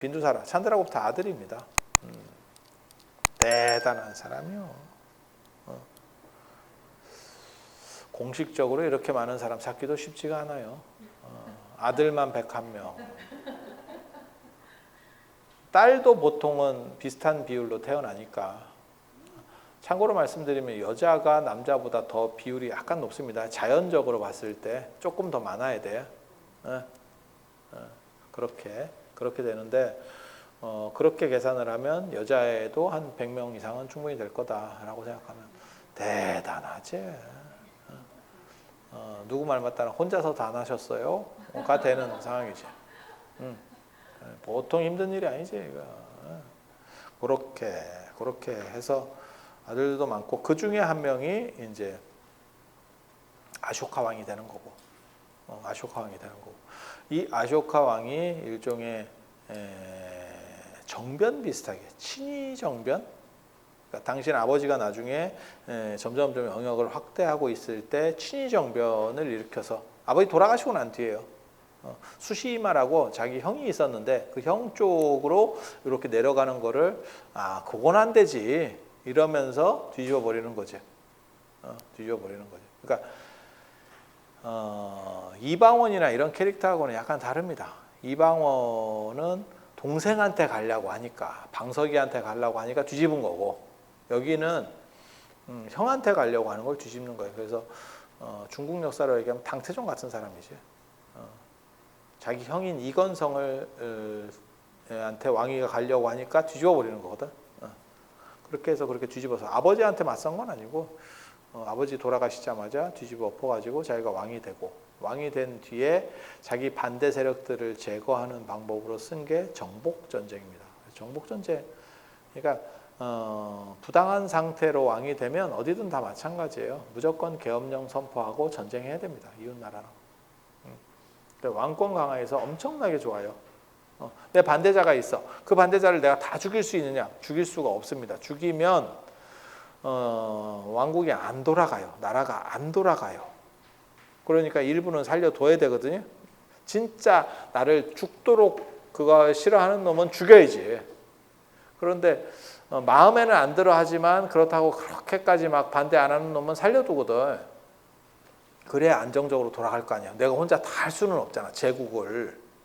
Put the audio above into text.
빈두사라 찬드라고부터 아들입니다. 음, 대단한 사람이요. 어. 공식적으로 이렇게 많은 사람 찾기도 쉽지가 않아요. 어, 아들만 101명. 딸도 보통은 비슷한 비율로 태어나니까. 참고로 말씀드리면 여자가 남자보다 더 비율이 약간 높습니다. 자연적으로 봤을 때 조금 더 많아야 돼요. 어, 어, 그렇게 그렇게 되는데 어, 그렇게 계산을 하면 여자애도 한 100명 이상은 충분히 될 거다라고 생각하면 대단하지. 어, 어, 누구 말 맞다나 혼자서 다 나셨어요? 가 되는 상황이지. 음, 보통 힘든 일이 아니지 이거. 어. 그렇게 그렇게 해서 아들도 많고 그 중에 한 명이 이제 아쇼카 왕이 되는 거고, 어, 아쇼카 왕이 되는 거고. 이 아쇼카 왕이 일종의 에, 정변 비슷하게 친위 정변. 그러니까 당신 아버지가 나중에 에, 점점점 영역을 확대하고 있을 때 친위 정변을 일으켜서 아버지 돌아가시고 난 뒤에요. 어, 수시마라고 자기 형이 있었는데 그 형 쪽으로 이렇게 내려가는 거를 아 그건 안 되지 이러면서 뒤집어 버리는 거지. 어, 뒤집어 버리는 거지. 그러니까 어, 이방원이나 이런 캐릭터하고는 약간 다릅니다. 이방원은 동생한테 가려고 하니까 방석이한테 가려고 하니까 뒤집은 거고 여기는 음, 형한테 가려고 하는 걸 뒤집는 거예요. 그래서 어, 중국 역사로 얘기하면 당태종 같은 사람이지. 어, 자기 형인 이건성을 어, 한테 왕위가 가려고 하니까 뒤집어 버리는 거거든. 어. 그렇게 해서 그렇게 뒤집어서 아버지한테 맞선 건 아니고 어, 아버지 돌아가시자마자 뒤집어 엎어가지고 자기가 왕이 되고 왕이 된 뒤에 자기 반대 세력들을 제거하는 방법으로 쓴 게 정복 전쟁입니다. 정복 전쟁, 그러니까 어, 부당한 상태로 왕이 되면 어디든 다 마찬가지예요. 무조건 계엄령 선포하고 전쟁해야 됩니다. 이웃 나라랑. 음. 왕권 강화에서 엄청나게 좋아요. 어, 내 반대자가 있어. 그 반대자를 내가 다 죽일 수 있느냐? 죽일 수가 없습니다. 죽이면 어, 왕국이 안 돌아가요. 나라가 안 돌아가요. 그러니까 일부는 살려둬야 되거든요. 진짜 나를 죽도록 그거 싫어하는 놈은 죽여야지. 그런데 어, 마음에는 안 들어 하지만 그렇다고 그렇게까지 막 반대 안 하는 놈은 살려두거든. 그래야 안정적으로 돌아갈 거 아니야. 내가 혼자 다 할 수는 없잖아. 제국을.